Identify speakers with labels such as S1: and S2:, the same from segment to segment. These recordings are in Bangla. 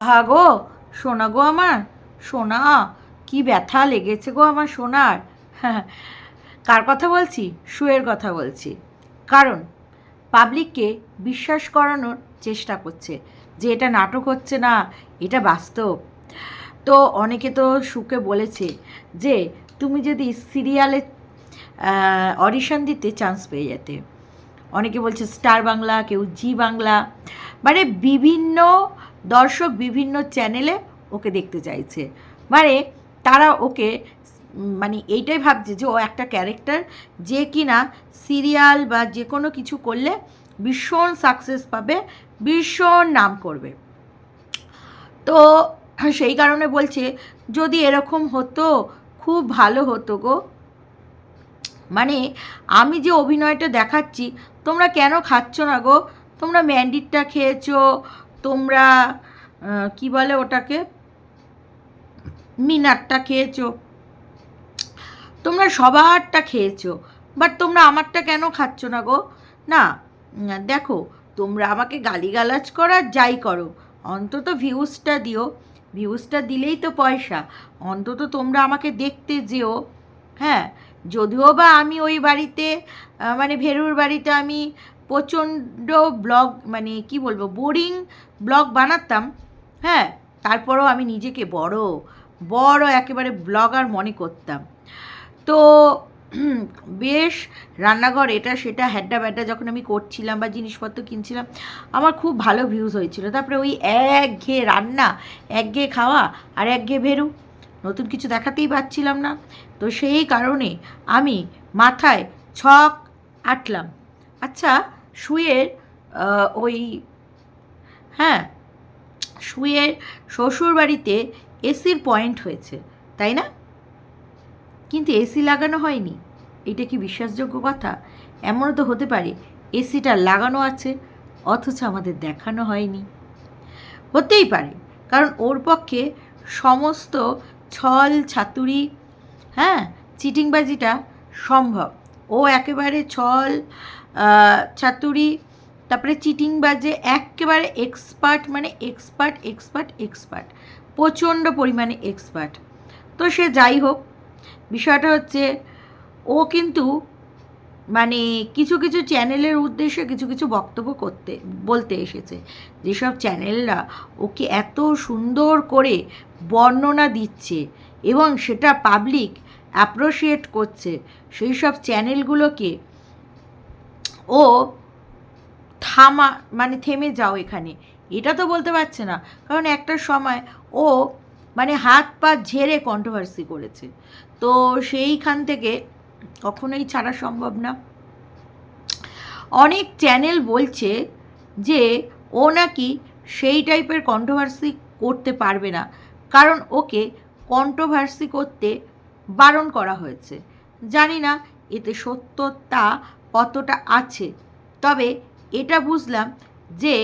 S1: হা গো, সোনা গো আমার, সোনা, কি ব্যথা লেগেছে গো আমার সোনার। কার কথা বলছি? শুয়ের কথা বলছি। কারণ, পাবলিককে বিশ্বাস করানোর চেষ্টা করছে যে এটা নাটক হচ্ছে না, এটা বাস্তব। তো অনেকে তো সুকে বলেছে যে, তুমি যদি সিরিয়ালে অডিশন দিতে চান্স পেয়ে যেতে। অনেকে বলছে স্টার বাংলা, কেউ জি বাংলা মানে বিভিন্ন দর্শক বিভিন্ন চ্যানেলে ওকে দেখতে চাইছে। মানে তারা ওকে মানে এইটাই ভাবছে যে ও একটা ক্যারেক্টার যে কিনা সিরিয়াল বা যে কোনো কিছু করলে ভীষণ সাকসেস পাবে, ভীষণ নাম করবে। তো সেই কারণে বলছে, যদি এরকম হতো, খুব ভালো হতো গো। মানে আমি যে অভিনয়টা দেখাচ্ছি, তোমরা কেন খাচ্ছ না গো? তোমরা ম্যান্ডিটটা খেয়েছো তোমরা কি বলে ওটাকে? মিনারটা খেয়েছো। তোমরা সবারটা খেয়েছো বাট তোমরা আমারটা কেন খাচ্ছ না গো? না, দেখো, তোমরা আমাকে গালিগালাজ করো আর যাই করো। অন্তত ভিউজটা দিও। ভিউজটা দিলেই তো পয়সা। অন্তত তোমরা আমাকে দেখতে যেও। হ্যাঁ যদিও বা আমি ওই বাড়িতে মানে ভেরুর বাড়িতে আমি প্রচণ্ড ব্লগ মানে কি বলব, বোরিং ব্লগ বানাতাম হ্যাঁ তারপরেও আমি নিজেকে বড় বড় একেবারে ব্লগার মনে করতাম। তো বেশ, রান্নাঘর এটা সেটা, হ্যাড্ডা ব্যাড্ডা যখন আমি করছিলাম বা জিনিসপত্র কিনছিলাম, আমার খুব ভালো ভিউজ হয়েছিল। তারপরে ওই এক একঘেয়ে রান্না এক একঘেয়ে খাওয়া আর এক একঘেয়ে ভেরু, নতুন কিছু দেখাতেই পাচ্ছিলাম না। তো সেই কারণে আমি মাথায় ছক আটলাম। আচ্ছা শুয়ের ওই হ্যাঁ শুয়ের শ্বশুর বাড়িতে এসির পয়েন্ট হয়েছে, তাই না? কিন্তু এসি লাগানো হয়নি, এটা কি বিশ্বাসযোগ্য কথা? এমনও তো হতে পারে, এসিটা লাগানো আছে, অথচ আমাদের দেখানো হয়নি। হতেই পারে, কারণ ওর পক্ষে সমস্ত ছল, ছাতুরি হ্যাঁ চিটিংবাজিটা সম্ভব। ও একেবারে ছল ছাতুরি তারপরে চিটিংবাজে একেবারে এক্সপার্ট মানে এক্সপার্ট এক্সপার্ট এক্সপার্ট প্রচণ্ড পরিমাণে এক্সপার্ট তো সে যাই হোক, বিষয়টা হচ্ছে ও কিন্তু মানে কিছু কিছু চ্যানেলের উদ্দেশ্যে কিছু কিছু বক্তব্য করতে, বলতে এসেছে। যেসব চ্যানেলরা ওকে এত সুন্দর করে বর্ণনা দিচ্ছে এবং সেটা পাবলিক অ্যাপ্রোসিয়েট করছে, সেই সব চ্যানেলগুলোকে ও থামা মানে থেমে যাও এখানে। এটা তো বলতে পারছে না। কারণ একটা সময় ও মানে হাত পা ঝেড়ে কন্ট্রোভার্সি করেছে। তো সেইখান থেকে কখনোই ছাড়া সম্ভব না। অনেক চ্যানেল বলছে যে ও নাকি সেই টাইপের কন্ট্রোভার্সি করতে পারবে না। কারণ ওকে কন্ট্রোভার্সি করতে বারণ করা হয়েছে। জানি না, এতে সত্যতা কতটা আছে। তবে এটা বুঝলাম যে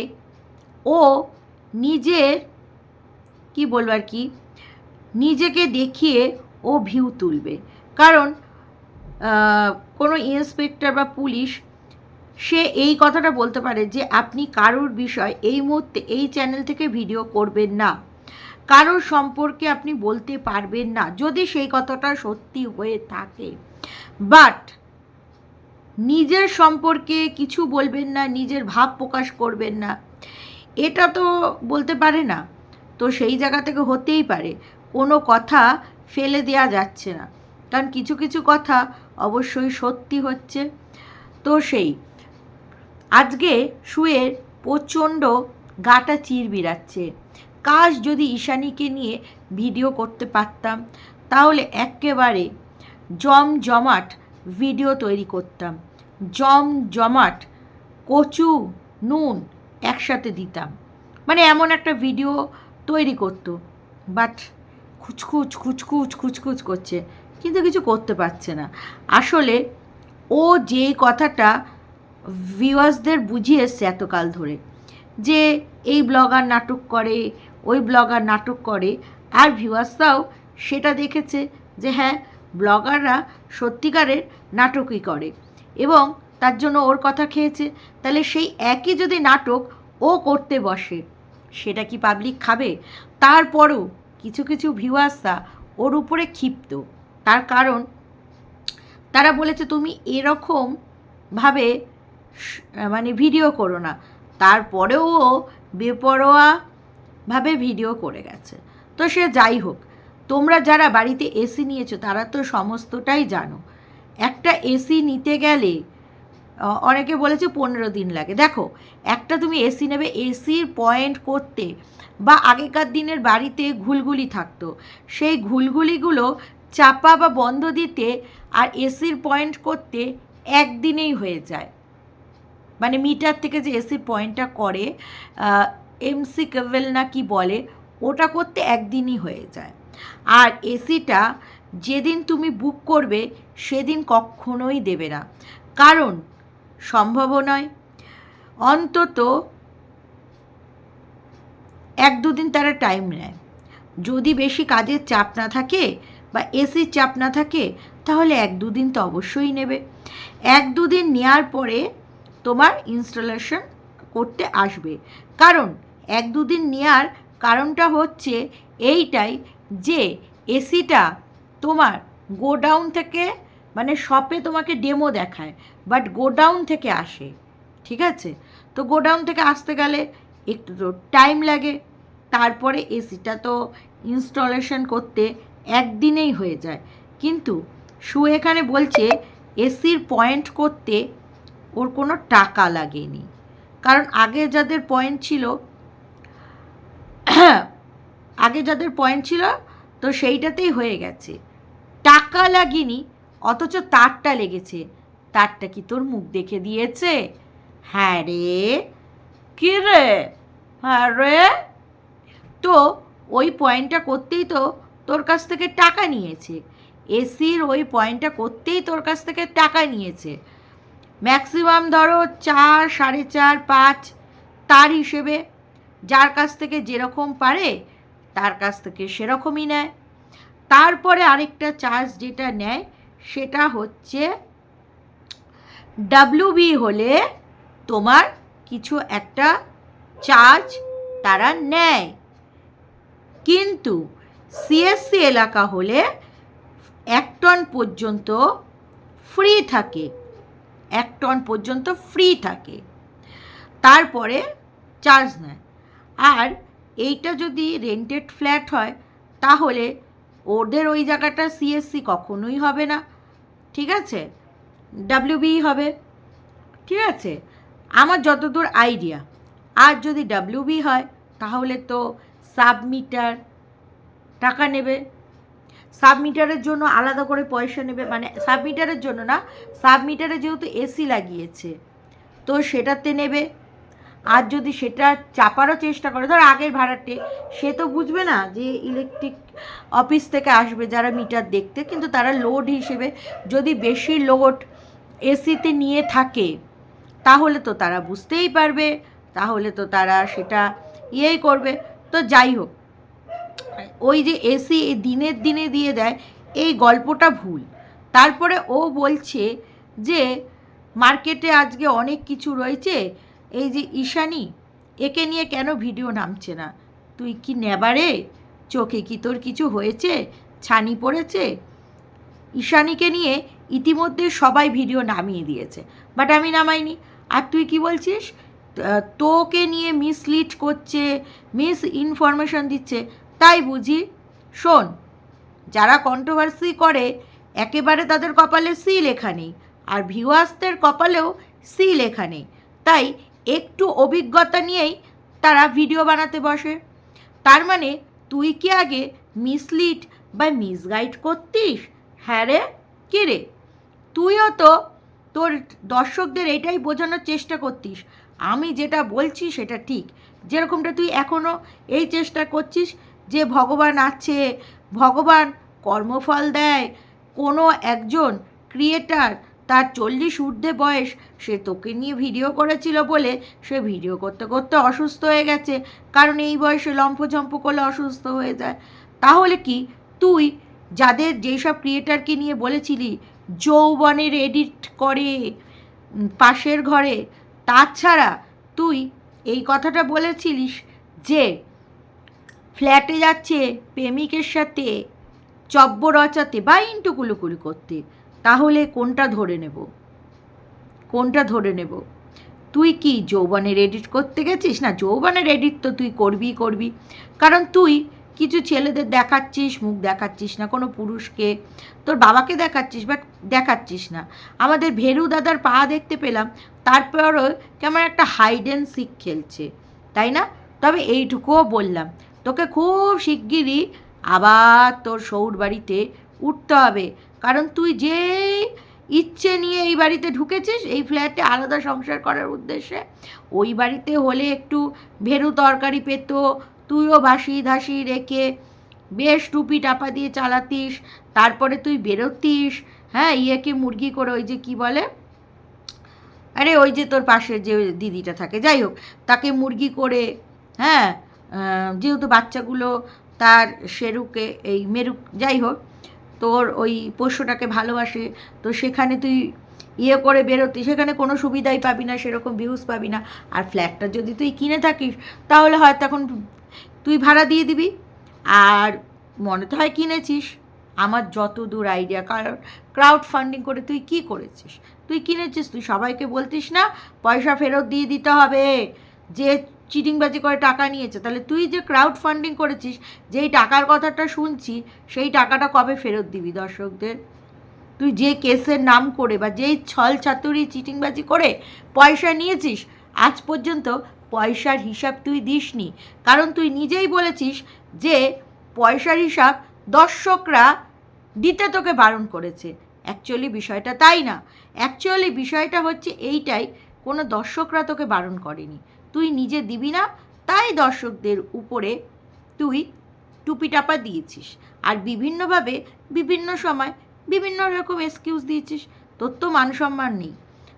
S1: ও নিজের, কি বলব আর কি, নিজেকে দেখিয়ে ও ভিউ তুলবে। কারণ কোনো ইন্সপেক্টর বা পুলিশ, সে এই কথাটা বলতে পারে যে আপনি কারোর বিষয় এই মুহূর্তে এই চ্যানেল থেকে ভিডিও করবেন না। কারোর সম্পর্কে আপনি বলতে পারবেন না। যদি সেই কথাটা সত্যি হয়ে থাকে। বাট নিজের সম্পর্কে কিছু বলবেন না, নিজের ভাব প্রকাশ করবেন না। এটা তো বলতে পারে না। তো সেই জায়গা থেকে হতেই পারে। কোনো কথা ফেলে দেওয়া যাচ্ছে না। কারণ কিছু কিছু কথা অবশ্যই সত্যি হচ্ছে। তো সেই, আজকে শুয়ের প্রচণ্ড গাটা চির বিড়াচ্ছে কাজ যদি ঈশানীকে নিয়ে ভিডিও করতে পারতাম, তাহলে একেবারে জমজমাট ভিডিও তৈরি করতাম। জমজমাট কচু, নুন একসাথে দিতাম। মানে এমন একটা ভিডিও তৈরি করতো। বাট খুচখুচ খুচখুচ খুচখুচ করছে। কিন্তু কিছু করতে পারছে না। আসলে ও যে কথাটা ভিউয়ার্সদের বুঝিয়ে এসছে এতকাল ধরে, যে এই ব্লগার নাটক করে, ওই ব্লগার নাটক করে, আর ভিউয়ার্সরাও সেটা দেখেছে যে হ্যাঁ ব্লগাররা সত্যিকারের নাটকই করে। এবং তার জন্য ওর কথা খেয়েছে। তাহলে সেই একই যদি নাটক ও করতে বসে, সেটা কি পাবলিক খাবে? তারপরও কিছু কিছু ভিউয়ার্সরা ওর উপরে ক্ষিপ্ত। তার কারণ, তারা বলেছে, তুমি এরকম ভাবে মানে ভিডিও করো না। তারপরেও ও বেপরোয়াভাবে ভিডিও করে গেছে। তো সে যাই হোক তোমরা যারা বাড়িতে এসি নিয়েছো, তারা তো সমস্তটাই জানো। একটা এসি নিতে গেলে অনেকে বলেছে পনেরো দিন লাগে। দেখো, একটা তুমি এসি নেবে এসির পয়েন্ট করতে বা আগেকার দিনের বাড়িতে ঘুলগুলি থাকতো। সেই ঘুলগুলিগুলো চাপা বা বন্ধ দিতে আর এসির পয়েন্ট করতে একদিনেই হয়ে যায়। মানে মিটার থেকে যে এসির পয়েন্টটা করে এমসি কেভেল না কি বলে, ওটা করতে একদিনই হয়ে যায়। আর এসিটা যেদিন তুমি বুক করবে, সেদিন কখনোই দেবে না। কারণ সম্ভব নয়। অন্তত এক দুদিন তারা টাইম নেয়। যদি বেশি কাজের চাপ না থাকে বা এসির চাপ না থাকে, তাহলে এক দুদিন তো অবশ্যই নেবে। এক দুদিন নেওয়ার পরে তোমার ইনস্টলেশন করতে আসবে। কারণ এক দুদিন নেওয়ার কারণটা হচ্ছে, এইটাই যে এসিটা তোমার গোডাউন থেকে মানে শপে তোমাকে ডেমো দেখায়, বাট গোডাউন থেকে আসে, ঠিক আছে? তো গোডাউন থেকে আসতে গেলে একটু তো টাইম লাগে, তারপরে এসিটা তো ইনস্টলেশন করতে একদিনেই হয়ে যায়। কিন্তু সু এখানে বলছে এসির পয়েন্ট করতে ওর কোনো টাকা লাগেনি। কারণ আগে যাদের পয়েন্ট ছিল আগে যাদের পয়েন্ট ছিল, তো সেইটাতেই হয়ে গেছে। টাকা লাগেনি, অথচ তারটা লেগেছে। তারটা কি তোর মুখ দেখে দিয়েছে? হ্যাঁ রে। কি রে? হ্যাঁ রে। তো ওই পয়েন্টটা করতেই তো তোর কাছ থেকে টাকা নিয়েছে। এসির ওই পয়েন্টটা করতেই তোর কাছ থেকে টাকা নিয়েছে। ম্যাক্সিমাম ধরো চার, সাড়ে চার, পাঁচ, তার হিসেবে যার কাছ থেকে যেরকম পারে তার কাছ থেকে সেরকমই নেয়। তারপরে আরেকটা চার্জ যেটা নেয়, সেটা হচ্ছে ডাব্লিউবি হলে তোমার কিছু একটা চার্জ তারা নেয়। কিন্তু সিএসসি এলাকা হলে এক টন পর্যন্ত ফ্রি থাকে। এক টন পর্যন্ত ফ্রি থাকে। তারপরে চার্জ নেয়। আর এইটা যদি রেন্টেড ফ্ল্যাট হয়, তাহলে ওদের ওই জায়গাটা সিএসসি কখনোই হবে না। ঠিক আছে? ডাব্লিউবি হবে। ঠিক আছে? আমার যতদূর আইডিয়া আর যদি ডাব্লিউবি হয়, তাহলে তো সাবমিটার টাকা নেবে। সাবমিটারের জন্য আলাদা করে পয়সা নেবে। মানে সাবমিটারের জন্য না সাবমিটারে যেহেতু এসি লাগিয়েছে, তো সেটাতে নেবে। আর যদি সেটা চাপারও চেষ্টা করে, ধর আগের ভাড়াটে, সে তো বুঝবে না যে ইলেকট্রিক অফিস থেকে আসবে যারা মিটার দেখতে, কিন্তু তারা লোড হিসেবে যদি বেশি লোড এসিতে নিয়ে থাকে, তাহলে তো তারা বুঝতেই পারবে, তাহলে তো তারা সেটা ইয়েই করবে। তো যাই হোক, ওই যে এসি দিনের দিনে দিয়ে দেয়, এই গল্পটা ভুল। তারপরে ও বলছে যে মার্কেটে আজকে অনেক কিছু রয়েছে এই যে ঈশানী, একে নিয়ে কেন ভিডিও নামছে না? তুই কি নেবারে? চোখে কি তোর কিছু হয়েছে? ছানি পড়েছে? ঈশানিকে নিয়ে ইতিমধ্যে সবাই ভিডিও নামিয়ে দিয়েছে বাট আমি নামাইনি। আর তুই কি বলছিস? তোকে নিয়ে মিসলিড করছে মিস ইনফরমেশন দিচ্ছে, তাই বুঝি? শোন, যারা কন্ট্রোভার্সি করে, একেবারে তাদের কপালে সি লেখা নেই, আর ভিউয়ার্সদের কপালেও সি লেখা নেই। তাই একটু অভিজ্ঞতা নিয়েই তারা ভিডিও বানাতে বসে। তার মানে তুই কি আগে মিসলিড বা মিসগাইড করতিস? হ্যাঁ রে, কী রে? তুইও তো তোর দর্শকদের এটাই বোঝানোর চেষ্টা করতিস। আমি যেটা বলছি সেটা ঠিক। যেরকমটা তুই এখনও এই চেষ্টা করছিস যে ভগবান আছে, ভগবান কর্মফল দেয়, কোনো একজন ক্রিয়েটার তার চল্লিশ ঊর্ধ্বে বয়স। সে তোকে নিয়ে ভিডিও করেছিল বলে সে ভিডিও করতে করতে অসুস্থ হয়ে গেছে। কারণ এই বয়সে লম্ফঝম্প করলে অসুস্থ হয়ে যায়। তাহলে কি? তুই যাদের যেসব ক্রিয়েটারকে নিয়ে বলেছিলি যৌবনের এডিট করে পাশের ঘরে তাছাড়া তুই এই কথাটা বলেছিলিস যে ফ্ল্যাটে যাচ্ছে প্রেমিকের সাথে চব্য রচাতে বা ইন্টু কুলুকুলু করতে। তাহলে কোনটা ধরে নেব? কোনটা ধরে নেব? তুই কি যৌবনের এডিট করতে গেছিস? না, যৌবনের এডিট তো তুই করবি করবি। কারণ তুই কিছু ছেলেদের দেখাচ্ছিস, মুখ দেখাচ্ছিস না, কোনো পুরুষকে। তোর বাবাকে দেখাচ্ছিস বাট দেখাচ্ছিস না। আমাদের ভেরু দাদার পা দেখতে পেলাম, তারপরও কেমন একটা হাইড অ্যান্ড সিক খেলছে, তাই না? তবে এইটুকুও বললাম, তোকে খুব শিগগিরই আবার তোর সৌর বাড়িতে উঠতে হবে। কারণ তুই যে ইচ্ছে নিয়ে এই বাড়িতে ঢুকেছিস, এই ফ্ল্যাটে আলাদা সংসার করার উদ্দেশ্যে, ওই বাড়িতে হলে একটু ভেরু তরকারি পেত, তুইও বাসি ধাসি রেখে বেশ টুপি টাপা দিয়ে চালাতিস, তারপরে তুই বেরোতিস হ্যাঁ ইয়েকে মুরগি করে ওই যে কি বলে? আরে ওই যে তোর পাশে যে দিদিটা থাকে, যাই হোক, তাকে মুরগি করে হ্যাঁ যেহেতু বাচ্চাগুলো তার শেরুকে, এই মেরুক, যাই হোক তোর ওই পোষ্যটাকে ভালোবাসে, তো সেখানে তুই ইয়ে করে বেরোতি, সেখানে কোনো সুবিধাই পাবি না, সেরকম ভিউজ পাবি না। আর ফ্ল্যাটটা যদি তুই কিনে থাকিস, তাহলে হয়তো এখন তুই ভাড়া দিয়ে দিবি। আর মনে তো হয় কিনেছিস। আমার যত দূর আইডিয়া কারণ ক্রাউড ফান্ডিং করে তুই কি করেছিস? তুই কিনেছিস, তুই সবাইকে বলতিস না, পয়সা ফেরত দিয়ে দিতে হবে। যে চিটিংবাজি করে টাকা নিয়েছে, তাহলে তুই যে ক্রাউড ফান্ডিং করেছিস, যেই টাকার কথাটা শুনছি, সেই টাকাটা কবে ফেরত দিবি দর্শকদের? তুই যে কেসের নাম করে বা যেই ছল ছাতুরি চিটিংবাজি করে পয়সা নিয়েছিস, আজ পর্যন্ত পয়সার হিসাব তুই দিসনি। কারণ তুই নিজেই বলেছিস যে পয়সার হিসাব দর্শকরা দিতে তোকে বারণ করেছে। অ্যাকচুয়ালি বিষয়টা তাই না। অ্যাকচুয়ালি বিষয়টা হচ্ছে এইটাই, কোনো দর্শকরা তোকে বারণ করেনি। তুই নিজে দিবি না, তাই দর্শকদের উপরে তুই টুপি টাপা দিয়েছিস। আর বিভিন্নভাবে, বিভিন্ন সময় বিভিন্ন রকম এক্সকিউজ দিয়েছিস। তোর তো মান সম্মান নেই।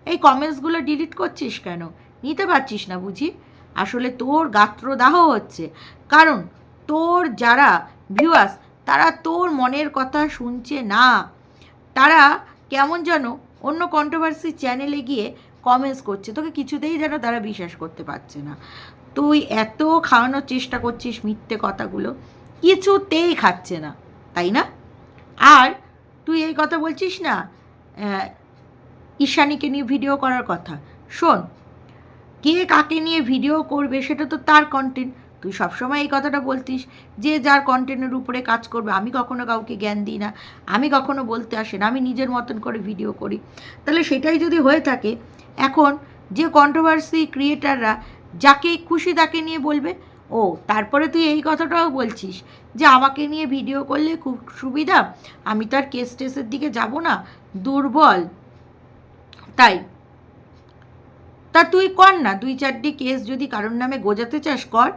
S1: এই কমেন্টসগুলো ডিলিট করছিস কেন? নিতে পারছিস না বুঝি? আসলে তোর গাত্রদাহ হচ্ছে। কারণ তোর যারা ভিউয়ার্স তারা তোর মনের কথা শুনছে না। তারা কেমন যেন অন্য কন্ট্রোভার্সি চ্যানেলে গিয়ে কমেন্টস করছে। তোকে কিছুতেই যেন তারা বিশ্বাস করতে পারছে না। তুই এত খাওয়ানোর চেষ্টা করছিস মিথ্যে কথাগুলো, কিছুতেই খাচ্ছে না, তাই না? আর তুই এই কথা বলছিস না ঈশানীকে নিয়ে ভিডিও করার কথা। শোন, কে কাকে নিয়ে ভিডিও করবে সেটা তো তার কন্টেন্ট তুই সবসময় এই কথাটা বলতিস, যে যার কন্টেন্টের উপরে কাজ করবে। আমি কখনো কাউকে জ্ঞান দিই না, আমি কখনো বলতে আসি না, আমি নিজের মতন করে ভিডিও করি। তাহলে সেটাই যদি হয়ে থাকে এখন যে কন্ট্রোভার্সি ক্রিয়েটাররা যাকে খুশি তাকে নিয়ে বলবে, ও তারপরে তুই এই কথাটাও বলছিস যে আমাকে নিয়ে ভিডিও করলে খুব সুবিধা, আমি তো আর কেস টেসের দিকে যাব না, দুর্বল। তাই, তা তুই কর না, দুই চারটে কেস যদি কারোর নামে গোজাতে চাস কর,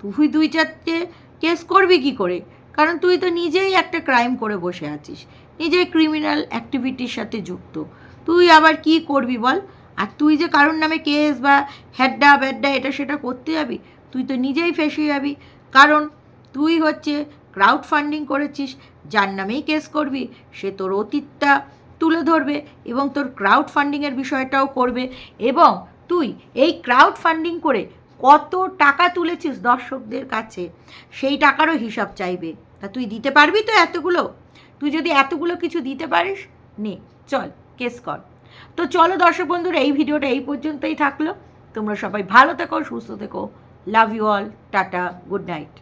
S1: তুই দুই চারটে কেস করবি কি করে? কারণ তুই তো নিজেই একটা ক্রাইম করে বসে আছিস নিজেই ক্রিমিনাল অ্যাক্টিভিটির সাথে যুক্ত। তুই আবার কি করবি বল? আর তুই যে কারোর নামে কেস বা হ্যাড্ডা ব্যাড্ডা এটা সেটা করতে যাবি, তুই তো নিজেই ফেসে যাবি। কারণ তুই হচ্ছে ক্রাউড ফান্ডিং করেছিস, যার নামেই কেস করবি, সে তোর অতীতটা তুলে ধরবে এবং তোর ক্রাউড ফান্ডিংয়ের বিষয়টাও করবে এবং তুই এই ক্রাউড ফান্ডিং করে কত টাকা তুলেছিস দর্শকদের কাছে, সেই টাকারও হিসাব চাইবে। তা তুই দিতে পারবি তো এতগুলো? তুই যদি এতগুলো কিছু দিতে পারিস, নে, চল কেস কর। তো চলো দর্শক বন্ধুরা, এই ভিডিওটা এই পর্যন্তই থাকল। তোমরা সবাই ভালো থেকো, সুস্থ থেকো। Love you all tata good night